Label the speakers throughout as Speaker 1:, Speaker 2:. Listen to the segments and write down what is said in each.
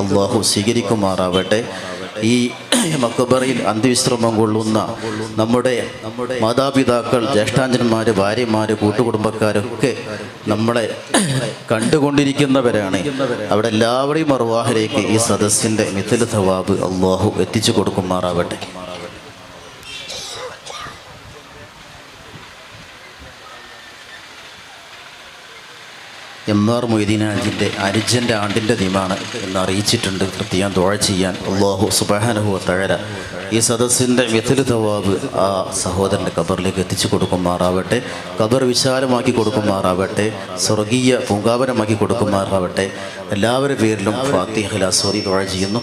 Speaker 1: അള്ളാഹു സ്വീകരിക്കുമാറാവട്ടെ. ഈ മക്കബറയിൽ അന്ത്യവിശ്രമം കൊള്ളുന്ന നമ്മുടെ നമ്മുടെ മാതാപിതാക്കൾ ജ്യേഷ്ഠാഞ്ജന്മാർ ഭാര്യമാർ കൂട്ടുകുടുംബക്കാരൊക്കെ നമ്മളെ കണ്ടുകൊണ്ടിരിക്കുന്നവരാണ്. അവിടെ എല്ലാവരെയും അറുവാഹിലേക്ക് ഈ സദസ്സിന്റെ മിഥില ധവാബ് അള്ളാഹു എത്തിച്ചു കൊടുക്കുമാറാവട്ടെ. എം ആർ മൊയ്തീനാജിന്റെ അനുജന്റെ ആണ്ടിന്റെ തീമാണ് എന്ന് അറിയിച്ചിട്ടുണ്ട്. കൃത്യം ദോഴ ചെയ്യാൻ അള്ളാഹു സുബാനഹു തഴര ഈ സദസ്സിന്റെ മിഥിൽ തവാബ് ആ സഹോദരന്റെ ഖബറിലേക്ക് എത്തിച്ചു കൊടുക്കുമാറാവട്ടെ. ഖബർ വിശാലമാക്കി കൊടുക്കുമാറാവട്ടെ. സ്വർഗീയ പൂങ്കാവനമാക്കി കൊടുക്കുമാറാവട്ടെ. എല്ലാവരുടെ പേരിലും ഫാത്തിഹ ലാസോറി ദോഴ ചെയ്യുന്നു.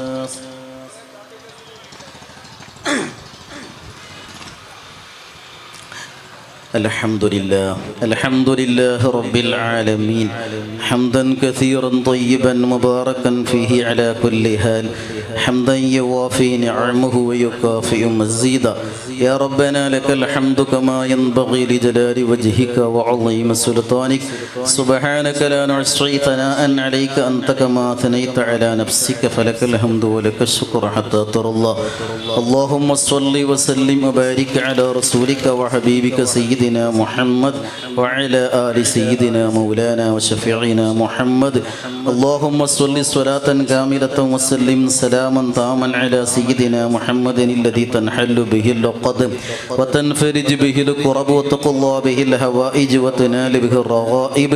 Speaker 1: الحمد لله الحمد لله رب العالمين. حمدا كثيرا طيبا مباركا فيه على كل حال. حمدا يوافي نعمه ويكافئ مزيدا. يا ربنا لك الحمد كما ينبغي لجلال وجهك وعظيم سلطانك. سبحانك لا نحصي ثناء عليك أنت كما ثنيت على نفسك. فلك الحمد ولك الشكر حتى ترى الله. اللهم صل وسلم وبارك على رسولك وحبيبك سيدنا محمد وعلى آل سيدنا مولانا وشفيعنا محمد. اللهم صل صلاة كاملة وسلم سلاما تاما على سيدنا محمد الذي تنحل به اللقد وتنفرج به الكرب وتقضى به الهوائج وتنال به الرغائب.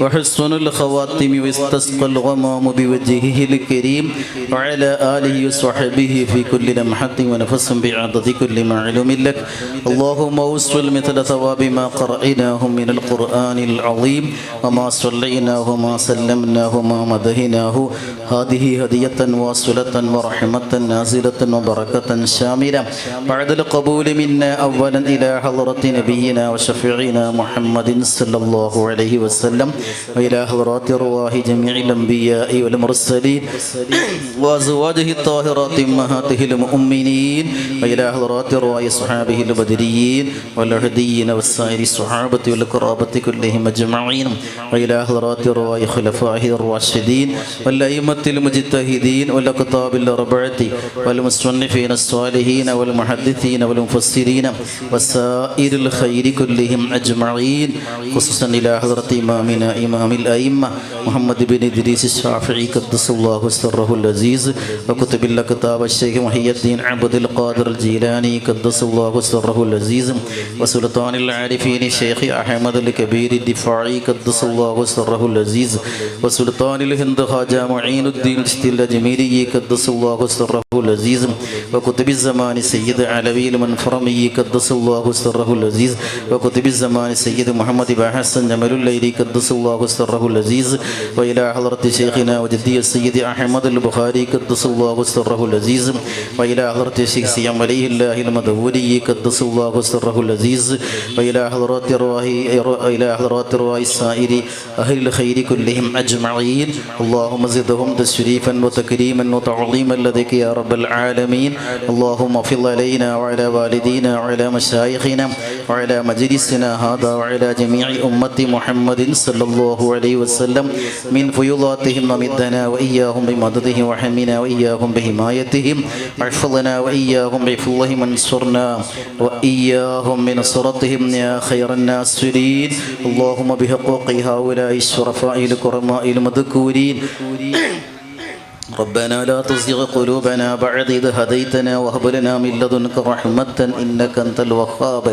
Speaker 1: وحسن الخواتم واستسقى الغمام بوجهه الكريم وعلى آله وصحبه في كل لمحة ونفس بعدد كل معلوم لك. اللهم وصل مثل ثواب ما قرأناه من القرآن العظيم وما صليناه وما سلمناه وما مدهناه. هذه هدية واصلة ورحمة نازلة وبركة شاملة. بعد القبول منا أولا إلى حضرة نبينا وشفيعنا محمد صلى الله عليه وسلم وإلى حضرات أرواح جميع الأنبياء والمرسلين وأزواجه الطاهرات أمهاته المؤمنين وإلى حضرات أرواح صحابه البدريين والهديين والسائر الصحابة والقرابة كلهم أجمعين وإلى حضرات أرواح خلفائه الراشدين والأئمة المجتهدين والأقطاب الأربعة والمصنفين الصالحين والمحدثين والمفسرين وسائر الخير كلهم أجمعين خصوصا إلى حضرة إمامنا إمام الأئمة محمد بن إدريس الشافعي قدس الله سره العزيز وكتب الله كتاب الشيخ محي الدين عبد القادر الجيلاني قدس الله سره العزيز وسلطان العارفين الشيخ أحمد الكبير الدفاعي قدس الله سره العزيز وسلطان الهند خواجة معين الدين الشتي الأجميري قدس الله سره العزيز وكتب الزمان سيد علوي المنفرمي قدس الله سره العزيز وكتب الزمان سيد محمد بن حسن جمال الليلي قدس الله سره العزيز وإلى حضرة شيخنا وجدي السيد أحمد البخاري قدس الله سره العزيز وإلى حضرة الشيخ سيام عليه الله المدوري قدس الله سره العزيز وإلى حضرات أرواح إلى حضرات أرواح السائر أهل الخير كلهم أجمعين. اللهم زدهم تشريفا وتكريما وتعظيما لديك يا رب العالمين. اللهم اغفر علينا وعلى والدينا وعلى مشايخنا وعلى مجلسنا هذا وعلى جميع أمة محمد صلى الله عليه وسلم. من فيضاتهم ومدنا وإياهم بمددهم وحمنا وإياهم بحمايتهم. واحفظنا وإياهم بحفظهم وانصرنا وإياهم بنصرتهم. يا خير الناصرين اللهم بحقوق هؤلاء الشرفاء الكرماء المذكورين ربنا لا تزغ قلوبنا بعد إذ هديتنا وهب لنا من لدنك رحمة إنك أنت الوهاب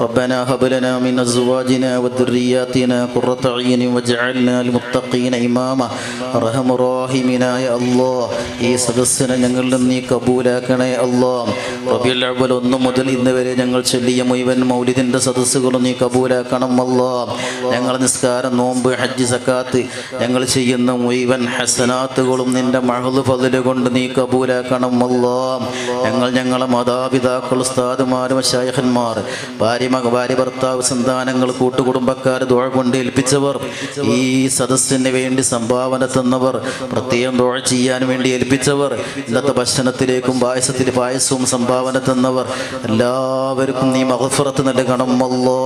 Speaker 1: ربنا هب لنا من أزواجنا وذرياتنا قرة عين واجعلنا للمتقين إماما അർഹമ റാഹിമിനായ അല്ലാ ഈ സദസ്സിനെ ഞങ്ങളിൽ നിന്ന് നീ കബൂലാക്കണേ അല്ലാ റബിയുൽ അവൽ ഒന്ന് മുതൽ ഇന്ന് വരെ ഞങ്ങൾ ചൊല്ലിയ മുഴുവൻ മൗലിദിൻ്റെ സദസ്സുകളും നീ കബൂലാക്കണം അല്ലാ ഞങ്ങൾ നിസ്കാരം നോമ്പ് ഹജ്ജ് സക്കാത്ത് ഞങ്ങൾ ചെയ്യുന്ന മുഴുവൻ ഹസനാത്തുകളും നിന്റെ മഹദ് ഫതിൽ കൊണ്ട് നീ കബൂലാക്കണം. അല്ലാ. ഞങ്ങൾ ഞങ്ങളെ മാതാപിതാക്കൾ ഉസ്താദുമാരും ശായഹന്മാർ ഭാര്യ ഭാര്യ ഭർത്താവ് സന്താനങ്ങൾ കൂട്ടുകുടുംബക്കാർ ദുഴ കൊണ്ട് ഏൽപ്പിച്ചവർ ഈ സദസ്സിന് വേണ്ടി സംഭാവന തന്നവർ പ്രത്യേകം ദുഴ ചെയ്യാൻ വേണ്ടി ഏൽപ്പിച്ചവർ ഇന്നത്തെ ഭക്ഷണത്തിലേക്കും പായസത്തിൽ പായസവും സംഭാവന തന്നവർ എല്ലാവർക്കും നീ മഹഫറത്ത് നൽകണം. അല്ലോ.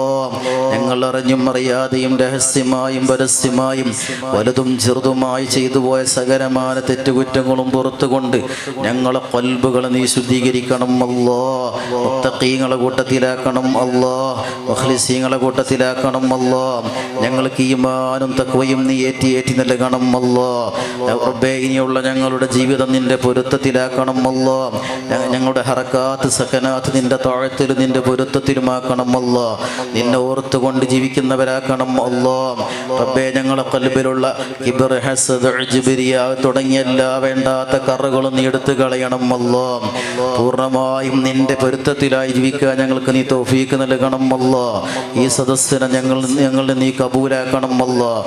Speaker 1: ഞങ്ങൾ അറിഞ്ഞും അറിയാതെയും രഹസ്യമായും പരസ്യമായും വലുതും ചെറുതുമായി ചെയ്തുപോയ പോയ സകലമായ തെറ്റുകുറ്റങ്ങളും പുറത്തുകൊണ്ട് ഞങ്ങളെ കൊൽബുകളെ നീ ശുദ്ധീകരിക്കണം അല്ലോ. മുത്തക്കീങ്ങളെ കൂട്ടത്തിലാക്കണം അല്ലോ. മഹ്ലിസീങ്ങളെ കൂട്ടത്തിലാക്കണം അല്ലോ. ഞങ്ങൾക്ക് ഈമാനും തക്കവയും നീ ഏറ്റി ഏറ്റി നൽകണം അല്ലോ. റബ്ബേ ഇനിയുള്ള ഞങ്ങളുടെ ജീവിതം നിന്റെ പൊരുത്തത്തിലാക്കണം അല്ലോ. ഞങ്ങളുടെ ഹറക്കാത്ത് സഖനാത്ത് നിന്റെ താഴത്തിലും നിന്റെ പൊരുത്തത്തിലുമാക്കണം അല്ലോ. നിന്നെ ഓർത്തുകൊണ്ട് ജീവിക്കുന്നവരാക്കണം അല്ലോ. റബ്ബേ ഞങ്ങളെ കൽബിലുള്ള തുടങ്ങിയ എല്ലാ വേണ്ടാത്ത കറുകളും നീ എടുത്തു കളയണം അല്ലോ. പൂർണമായും നിന്റെ പൊരുത്തത്തിലായി ജീവിക്കാൻ ഞങ്ങൾക്ക് നീ തോഫീക്ക് നൽകണം അല്ലോ. ഈ സദസ്സിനെ ഞങ്ങൾ ഞങ്ങളുടെ നീ കബൂലാക്കണം അല്ലോ.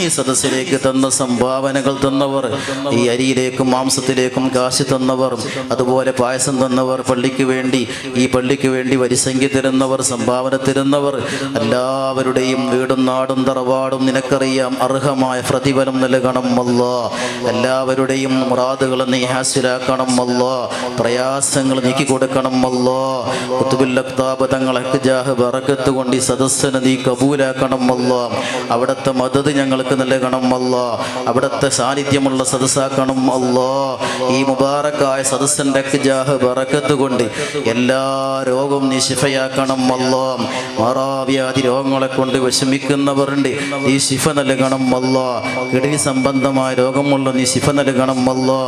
Speaker 1: ഈ സദസ്സിലേക്ക് തന്ന സംഭാവനകൾ തന്നവർ ഈ അരിയിലേക്കും മാംസത്തിലേക്കും കാശ് തന്നവർ അതുപോലെ പായസം തന്നവർ പള്ളിക്ക് വേണ്ടി ഈ പള്ളിക്ക് വേണ്ടി വരിസംഖ്യ തരുന്നവർ സംഭാവന തരുന്നവർ എല്ലാവരുടെയും വീടും നാടും തറവാടും നിനക്കറിയാം അർഹമായ പ്രതിഫലം നൽകണം അല്ലോ. എല്ലാവരുടെയും മുറാദുകൾ നീ ഹാസിലാക്കണം അല്ലോ. പ്രയാസങ്ങൾ നീക്കി കൊടുക്കണം അല്ലോ. കുത്തുബുല്ലക്താബ് തങ്ങളെ ജാഹ് കൊണ്ട് ഈ സദസ്സിനെ നീ കബൂലാക്കണം അല്ലോ. അവിടുത്തെ മദത് ഞങ്ങൾക്ക് നൽകണം അല്ലോ. അവിടുത്തെ സാന്നിധ്യമുള്ള സദസ്സാക്കണം അല്ലോ. ഈ മുബാറക്കായ സദസ്സിന്റെ ജാഹ് ബറക്കത്ത് കൊണ്ട് എല്ലാ രോഗവും നീ ശിഫയാക്കണം അല്ലോ. മാറാവ്യാധി രോഗങ്ങളെ കൊണ്ട് വിഷമിക്കുന്നവരുണ്ട് നീ ശിഫ നൽകണം അല്ലോ. കിഡനി സംബന്ധമായ രോഗമുള്ള നീ ശിഫ നൽകണം. അല്ലോ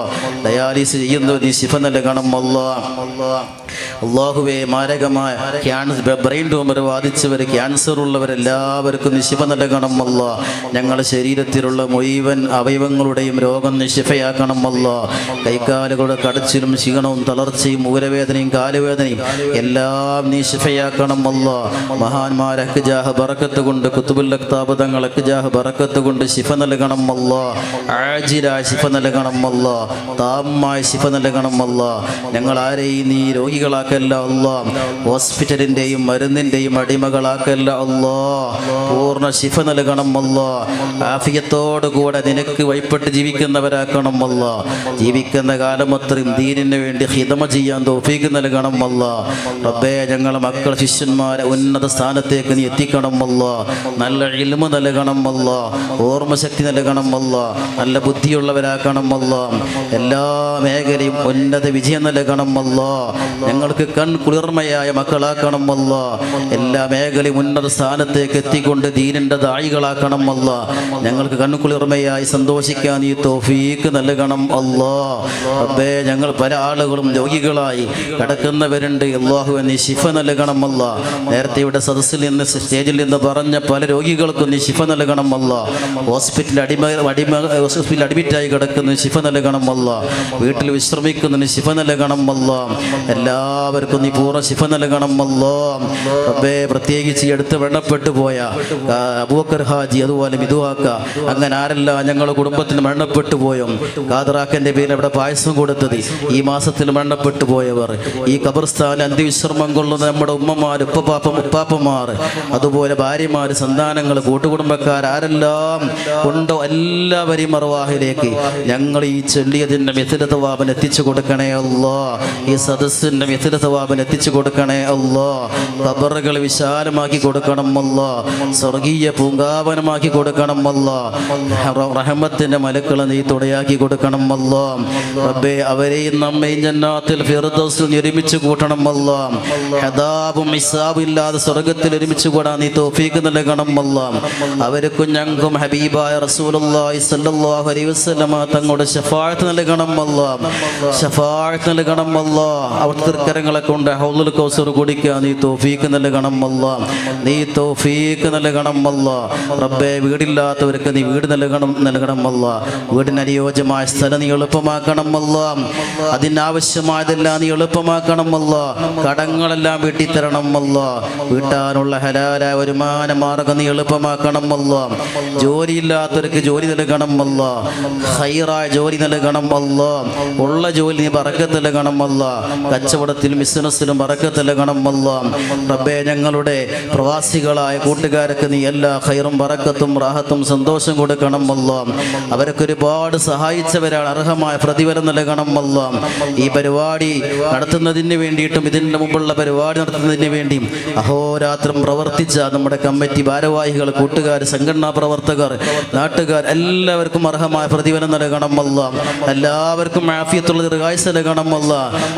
Speaker 1: ഡയാലിസ് ചെയ്യുന്നത് ഈ ശിഫ നൽകണം അല്ലോ അള്ളാഹുവെ മാരകമായ ക്യാൻസർ ബ്രെയിൻ ട്യൂമർ ബാധിച്ചവർ ക്യാൻസർ ഉള്ളവരെല്ലാവർക്കും നീ ശിഫ നൽകണം അല്ലോ ഞങ്ങളുടെ ശരീരത്തിലുള്ള മുഴുവൻ അവയവങ്ങളുടെയും രോഗം നീ ശിഫയാക്കണം അല്ലോ കൈക്കാലുകളുടെ കടച്ചിലും ക്ഷീണവും തളർച്ചയും ഊരവേദനയും കാലുവേദനയും എല്ലാം നീ ശിഫയാക്കണം അല്ലോ മഹാന്മാർ അഹ്ജാഹ് ബറക്കത്ത് കൊണ്ട് കുത്തുബുല്ലക്താപതങ്ങൾ അഹ്ജാഹ് ബറക്കത്ത് കൊണ്ട് ശിഫ നൽകണം അല്ലോ ആജിര ശിഫ നൽകണം അല്ലോ താമായ ശിഫ നൽകണമല്ല. ഞങ്ങൾ ആരെയും നീ രോഗികളാക്കല്ല അല്ല. ഹോസ്പിറ്റലിന്റെയും മരുന്നിന്റെയും അടിമകളാക്കല്ല അല്ല. പൂർണ ശിഫ നൽകണമല്ല. ആഫിയത്തോടുകൂടെ ആഫിയത്തോടു കൂടെ നിനക്ക് വഴിപ്പെട്ട് ജീവിക്കുന്നവരാക്കണമല്ല. ജീവിക്കുന്ന കാലം അത്രയും ദീനിന് വേണ്ടി ഹിതമ ചെയ്യാൻ തോഫീക്ക് നൽകണമല്ല. റബ്ബേ ഞങ്ങളെ മക്കൾ ശിഷ്യന്മാരെ ഉന്നത സ്ഥാനത്തേക്ക് നീ എത്തിക്കണമല്ല. നല്ല ഇൽമ നൽകണമല്ല. ഓർമ്മശക്തി നൽകണമല്ല. നല്ല ബുദ്ധിയുള്ളവരാക്കണം അല്ലോ എല്ലാ മേഖലയും ഉന്നത വിജയം നൽകണമല്ലോ. ഞങ്ങൾക്ക് കൺ കുളിർമയായ മക്കളാക്കണമല്ലോ. എല്ലാ മേഖലയും ഉന്നത സ്ഥാനത്തേക്ക് എത്തിക്കൊണ്ട് ദീനിന്റെ ദായികളാക്കണം അല്ലോ ഞങ്ങൾക്ക് കൺകുളിർമയായി സന്തോഷിക്കാൻ ഈ തോഫീക്ക് നൽകണം അല്ലോ. അബ്ബേ ഞങ്ങൾ പല ആളുകളും രോഗികളായി കിടക്കുന്നവരുണ്ട്. അള്ളാഹു നീ ശിഫ നൽകണം അല്ല നേരത്തെ ഇവിടെ സദസ്സിൽ നിന്ന് സ്റ്റേജിൽ നിന്ന് പറഞ്ഞ പല രോഗികൾക്കും നീ ശിഫ നൽകണം അല്ല ഹോസ്പിറ്റലിൽ അടിമ അടിമ ഹോസ്പിറ്റലിൽ അഡ്മിറ്റായി കിടക്കുന്ന കിടക്കുന്നതിന് ശിഫ നൽകണം അല്ല. വീട്ടിൽ വിശ്രമിക്കുന്നതിന് ശിഫ നൽകണം അല്ല. എല്ലാവർക്കും നീ പൂർണ ശിഫ നൽകണം അല്ല. റബ്ബേ പ്രത്യേകിച്ച് എടുത്ത് മരണപ്പെട്ടു പോയ അബൂക്കർ ഹാജി അതുപോലെ മിതുവാക്ക അങ്ങനെ ആരെല്ലാം ഞങ്ങളുടെ കുടുംബത്തിന് മരണപ്പെട്ടു പോയോ. ഖാദറാക്കന്റെ പേരിൽ അവിടെ പായസം കൊടുത്തത് ഈ മാസത്തിൽ മരണപ്പെട്ടു പോയവർ. ഈ കബർസ്ഥാന അന്ത്യവിശ്രമം കൊള്ളുന്ന നമ്മുടെ ഉമ്മമാർ ഉപ്പപ്പാപ്പ ഉപ്പാപ്പമാർ അതുപോലെ ഭാര്യമാർ സന്താനങ്ങൾ കൂട്ടുകുടുംബക്കാർ ആരെല്ലാം ഉണ്ടോ എല്ലാവരെയും മറുവാഹിലേക്ക് ഞങ്ങൾ ഈ ചൊല്ലിയതിന്റെ മിഥുനത്വാപൻ എത്തിച്ചു കൊടുക്കണേ അല്ലോ. ഈ സദസ്സിന്റെ മിഥുനത്വാപൻ എത്തിച്ചു കൊടുക്കണേ അല്ലോ. കബറുകൾ വിശാലമാക്കി കൊടുക്കണം അല്ലോ. സ്വർഗീയ പൂങ്കാവനമാക്കി കൊടുക്കണം അല്ലോ. റഹമത്തിന്റെ മലക്കളെ നീ തുടയാക്കി കൊടുക്കണം അല്ലോ. റബ്ബേ അവരെയും നമ്മയും ജന്നാത്തിൽ ഫിർദൗസിൽ ഒരുമിച്ച് കൂട്ടണം അല്ലോ. ഹദാബും ഇസാബും ഇല്ലാതെ സ്വർഗത്തിൽ ഒരുമിച്ച് കൂടാൻ നീ തോഫീക്ക് നൽകണം അല്ലോ. അവർക്കും ഞങ്ങൾക്കും ഹബീബായ സ്വല്ലല്ലാഹു അലൈഹി വസല്ലമ തങ്ങളുടെ ശഫാഅത്ത് നൽകണം അല്ല. ശഫാഅത്ത് നൽകണം അല്ല. അവിടുത്തെ തൃക്കരങ്ങളെ കൊണ്ട് ഹൗലുൽ കൗസർ കുടിക്കുക. നീ തോഫീക്ക് നൽകണം അല്ല. നീ തോഫീക്ക് നൽകണം അല്ല. റബ്ബെ വീടില്ലാത്തവർക്ക് നീ വീട് നൽകണം നൽകണം അല്ല. വീടിന് അനുയോജ്യമായ സ്ഥലം നീ എളുപ്പമാക്കണം അല്ല. അതിനാവശ്യമായതെല്ലാം നീ എളുപ്പമാക്കണം അല്ല. കടങ്ങളെല്ലാം തരണം അല്ല. വീട്ടാനുള്ള ഹലാലായ വരുമാന മാർഗം നീ എളുപ്പമാക്കണം അല്ല. ജോലിയില്ലാത്തവർക്ക് ജോലി നൽകണം അല്ല. ഹൈറായ ജോലി നൽകണം അല്ല. ഉള്ള ജോലി നീ പറക്കത്ത് നൽകണം അല്ല. കച്ചവടത്തിലും ബിസിനസ്സിലും പറക്കത്ത് നൽകണം അല്ല. റബ്ബേ ഞങ്ങളുടെ പ്രവാസികളായ കൂട്ടുകാർക്ക് നീ എല്ലാ ഹൈറും പറക്കത്തും റാഹത്തും സന്തോഷം കൊടുക്കണം അല്ല. അവരൊക്കെ ഒരുപാട് അർഹമായ പ്രതിഫലം നൽകണം അല്ല. ഈ പരിപാടി നടത്തുന്നതിന് വേണ്ടിയിട്ടും ഇതിന്റെ മുമ്പുള്ള പരിപാടി നടത്തുന്നതിന് വേണ്ടിയും അഹോരാത്രം പ്രവർത്തിച്ച നമ്മുടെ കമ്മിറ്റി ഭാരവാഹികൾ കൂട്ടുകാർ സംഘടനാ പ്രവർത്തകർ നാട്ടുകാർ എല്ലാവർക്കും അർഹമായ പ്രതിഫലം നൽകണം അല്ല എല്ലാവർക്കും ആഫിയത്തുള്ള ദീർഘായുസ് നൽകണമല്ല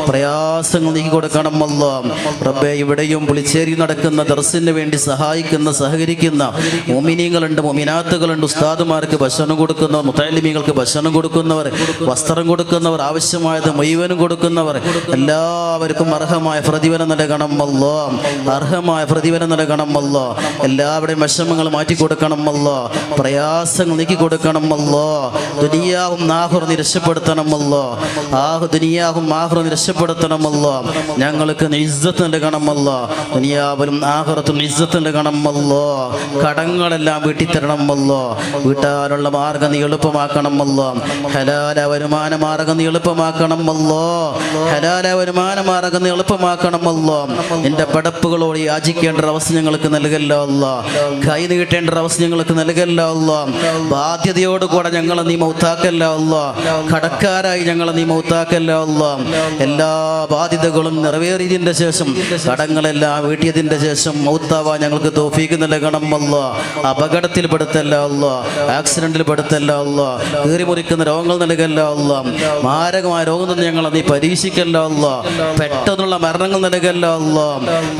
Speaker 1: പ്രയാസങ്ങൾ നീക്കി കൊടുക്കണമല്ല. റബ്ബെ ഇവിടെയും പുളിച്ചേരി നടക്കുന്ന ദർസിന് വേണ്ടി സഹായിക്കുന്ന സഹകരിക്കുന്ന മോമിനിയങ്ങളുണ്ട് മൊമിനാത്തുകളുണ്ട്. ഉസ്താദുമാർക്ക് ഭക്ഷണം കൊടുക്കുന്നവർ മുത്തലിമികൾക്ക് ഭക്ഷണം കൊടുക്കുന്നവർ വസ്ത്രം കൊടുക്കുന്നവർ ആവശ്യമായത് മുഴുവനും കൊടുക്കുന്നവർ എല്ലാവർക്കും അർഹമായ പ്രതിഫലം നൽകണം അല്ലോ അർഹമായ പ്രതിഫലം നൽകണം അല്ലോ എല്ലാവരുടെയും വിഷമങ്ങൾ മാറ്റി കൊടുക്കണം അല്ലോ പ്രയാസങ്ങൾ നീക്കി കൊടുക്കണം അല്ലോ ദുനിയാവും നാഹുർ രക്ഷപ്പെടുത്തണം അല്ലോ ആഹു ദുനിയാവും നാഹുർ രക്ഷപ്പെടുത്തണം അല്ലോ ഞങ്ങൾക്ക് ഇസ്സത്ത് നൽകണം ദുനിയാവിലും ആഹുറത്തും ഇസ്സത്ത് നൽകണം അല്ലോ കടങ്ങളെല്ലാം വീട്ടിൽ തരണം അല്ലോ വീട്ടാനുള്ള മാർഗം നീ എളുപ്പമാക്കണമല്ലോ. ഹലാല വരുമാന മാർഗം നീ എളുപ്പമാക്കണമല്ലോ. ഹലാല വരുമാന മാർഗം നീ എളുപ്പമാക്കണമല്ലോ. എന്റെ പടപ്പുകളോട് യാചിക്കേണ്ട അവസ്ഥ ഞങ്ങൾക്ക് നൽകല്ലോ അല്ലോ. കൈ നീട്ടേണ്ട അവസ്ഥ ഞങ്ങൾക്ക് നൽകല്ലോ അല്ലോ. ബാധ്യതയോടുകൂടെ ഞങ്ങളെ നീ മൗത്താക്കല്ലോ കടക്കാരായി ഞങ്ങളെ നീ മൗത്താക്കല്ല എല്ലാ ബാധ്യതകളും നിറവേറിയതിന്റെ ശേഷം കടങ്ങളെല്ലാം വീട്ടിയതിന്റെ ശേഷം മൗത്താവാ ഞങ്ങൾക്ക് തോഫീക്ക് നൽകണം അല്ലോ അപകടത്തിൽ പെടുത്തല്ല അല്ലോ ആക്സിഡന്റിൽ പെടുത്തല്ല അല്ല കീറി മുറിക്കുന്ന രോഗങ്ങൾ നൽകല്ല അല്ല മാരകമായ രോഗം തന്നെ ഞങ്ങളെ നീ പരീക്ഷിക്കല്ല അല്ല പെട്ടെന്നുള്ള മരണങ്ങൾ നൽകല്ല അല്ല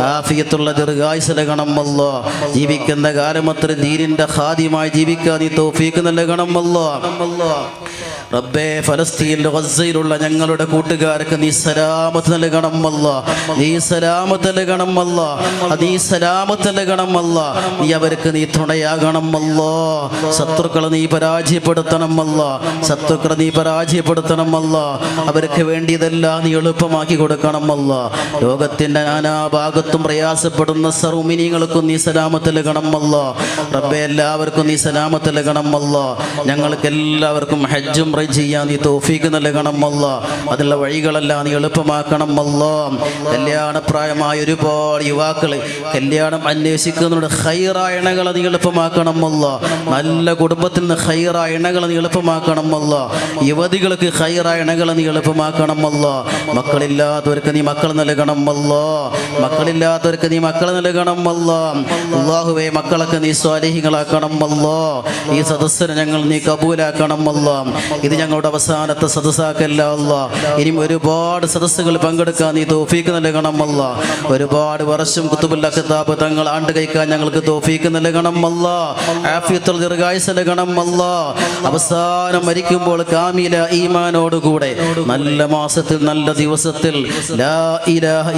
Speaker 1: ആഫിയത്തുള്ള ദീർഘായുസ് നൽകണം അല്ലോ ജീവിക്കുന്ന കാലം അത്ര ദീനിന്റെ ഖാദിമായി ജീവിക്കാൻ നീ തോഫീക്ക് നൽകണം അല്ലോ റബ്ബേ ഫലസ്തീനിലെ ഗസയിലുള്ള ഞങ്ങളുടെ കൂട്ടുകാർക്ക് നീ സലാമത്ത് നൽകണം അല്ല. നീ സലാമത്ത് നൽകണം അല്ല. നീ സലാമത്ത് നൽകണം അല്ല. നീ അവർക്ക് നീ തുണയാകണം അല്ല. ശത്രുക്കളെ നീ പരാജയപ്പെടുത്തണം അല്ല. ശത്രുക്കളെ നീ പരാജയപ്പെടുത്തണം അല്ല. അവർക്ക് വേണ്ടിയതെല്ലാം നീ എളുപ്പമാക്കി കൊടുക്കണം അല്ല. ലോകത്തിന്റെ നാനാഭാഗത്തും പ്രയാസപ്പെടുന്ന സർവമിനിങ്ങൾക്കും നീ സലാമത്ത് നൽകണം അല്ല. റബ്ബെ എല്ലാവർക്കും നീ സലാമത്ത് നൽകണം അല്ല. ഞങ്ങൾക്ക് എല്ലാവർക്കും ഹജ്ജും ഉംറ ചെയ്യാൻ നീ തോഫീക്ക് നൽകണം അല്ല. അതിലുള്ള വഴികളെല്ലാം നീ എളുപ്പമാക്കണം അല്ല. കല്യാണപ്രായമായ ഒരുപാട് യുവാക്കൾ കല്യാണം അന്വേഷിക്കുന്നവരുടെ ഹൈറായ ഇണകളെ നീ എളുപ്പമാക്കണം അല്ല. നല്ല കുടുംബത്തിൽ നിന്ന് ഹൈറായ ഇണകളെ നീ എളുപ്പമാക്കണം അല്ല. യുവതികൾക്ക് ഹൈറായ ഇണകളെ നീ എളുപ്പമാക്കണം അല്ല. മക്കളില്ലാത്തവർക്ക് നീ മക്കൾ നൽകണം അല്ല. മക്കളില്ലാത്തവർക്ക് നീ മക്കൾ നൽകണം അല്ല. അള്ളാഹുവെ മക്കളൊക്കെ നീ സ്വാലിഹികളാക്കണം അല്ലോ. ഈ സദസ്സിനെ ഞങ്ങൾ നീ കബൂലാക്കണം അല്ല. ഇത് ഞങ്ങളുടെ അവസാനത്തെ സദസ്സാക്കല്ല അല്ല ഇനിയും ഒരുപാട് സദസ്സുകൾ പങ്കെടുക്കാൻ നീ തോഫീക്ക് നൽകണം അല്ല ഒരുപാട് വർഷം കുത്തുബുല്ല കിതാബ് തങ്ങൾ ആണ്ട് കഴിക്കാൻ ഞങ്ങൾക്ക് തോഫീക്ക് നൽകണം അല്ല ആഫിയത്തുൽ ദീർഘായുസ് നൽകണം അല്ല അവസാനം മരിക്കുമ്പോൾ കാമില ഈമാനോടുകൂടെ നല്ല മാസത്തിൽ നല്ല ദിവസത്തിൽ ലാ ഇലാഹ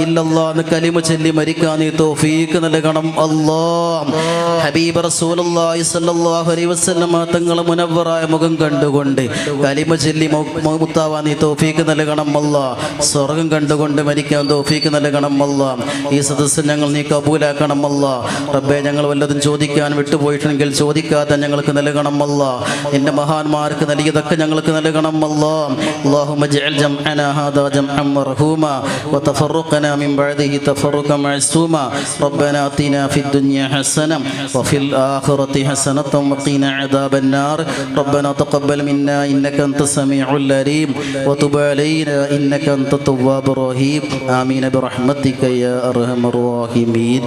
Speaker 1: കലിമ ചൊല്ലി മരിക്കാൻ നീ തോഫീക്ക് നൽകണം അല്ലാ ഹബീബ് റസൂലുള്ളാഹി സ്വല്ലല്ലാഹു അലൈഹി തങ്ങളെ മുനവ്വറായ മുഖം കണ്ടുകൊണ്ട് കലിമ ചൊല്ലി മൗ- മൗത്താവാൻ നീ തോഫീക്ക് നൽകണം അല്ല സ്വർഗം കണ്ടുകൊണ്ട് മരിക്കാൻ തോഫീക്ക് നൽകണം അല്ല ഈ സദസ്സ് ഞങ്ങൾ നീ കബൂലാക്കണം അല്ല റബ്ബെ ഞങ്ങൾ വല്ലതും ചോദിക്കാൻ വിട്ടുപോയിട്ടുണ്ടെങ്കിൽ ചോദിക്കാതെ ഞങ്ങൾക്ക് നൽകണം അല്ല നിന്റെ മഹാന്മാർക്ക് നൽകിയതൊക്കെ ഞങ്ങൾക്ക് നൽകണം അല്ല اللهم اجعل جمعنا هذا جمعا مرحوما وتفرقنا من بعده تفرقا معصوما ربنا اتنا في الدنيا حسنه وفي الاخره حسنه وقنا عذاب النار ربنا تقبل منا انك انت السميع العليم وتب علينا انك انت التواب الرحيم امين برحمتك يا ارحم الراحمين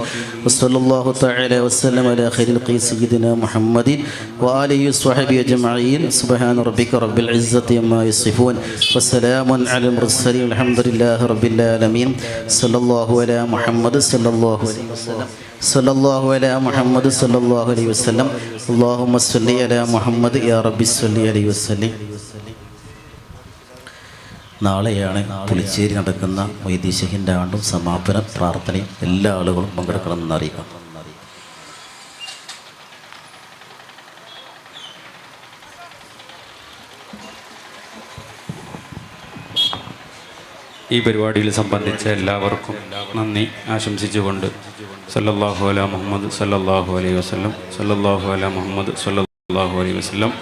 Speaker 1: وصلى الله تعالى وسلم على خير القي سيدنا محمد واله وصحبه اجمعين سبحان ربك رب العزه عما يصفون وسلام على المرسلين الحمد لله رب العالمين صلى الله على محمد صلى الله عليه وسلم സല്ലല്ലാഹു അലൈഹി മുഹമ്മദ് സല്ലല്ലാഹു അലൈഹി വസല്ലം. അല്ലാഹുമ്മ സ്വല്ലി അലാ മുഹമ്മദ് യാ റബ്ബി സ്വല്ലി അലൈഹി വസല്ലം. നാളെയാണ് പുളിച്ചേരി നടക്കുന്ന വൈദേശികന്റെ ആണ്ടും സമാപന പ്രാർത്ഥനയും എല്ലാ ആളുകളും പങ്കെടുക്കണമെന്ന് അറിയിക്കാം.
Speaker 2: ഈ പരിപാടിയിൽ സംബന്ധിച്ച എല്ലാവർക്കും നന്ദി. ആശംസിച്ചുകൊണ്ട് സല്ലല്ലാഹു അല മുഹമ്മദ് സല്ലല്ലാഹു അലൈഹി വസല്ലം സല്ലല്ലാഹു അല മുഹമ്മദ് സല്ലല്ലാഹു അലൈഹി വസല്ലം.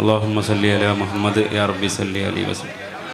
Speaker 2: അള്ളാഹുമ്മ സല്ലി അല മുഹമ്മദ് യാ റബ്ബി സല്ലി അലൈഹി വസല്ലം.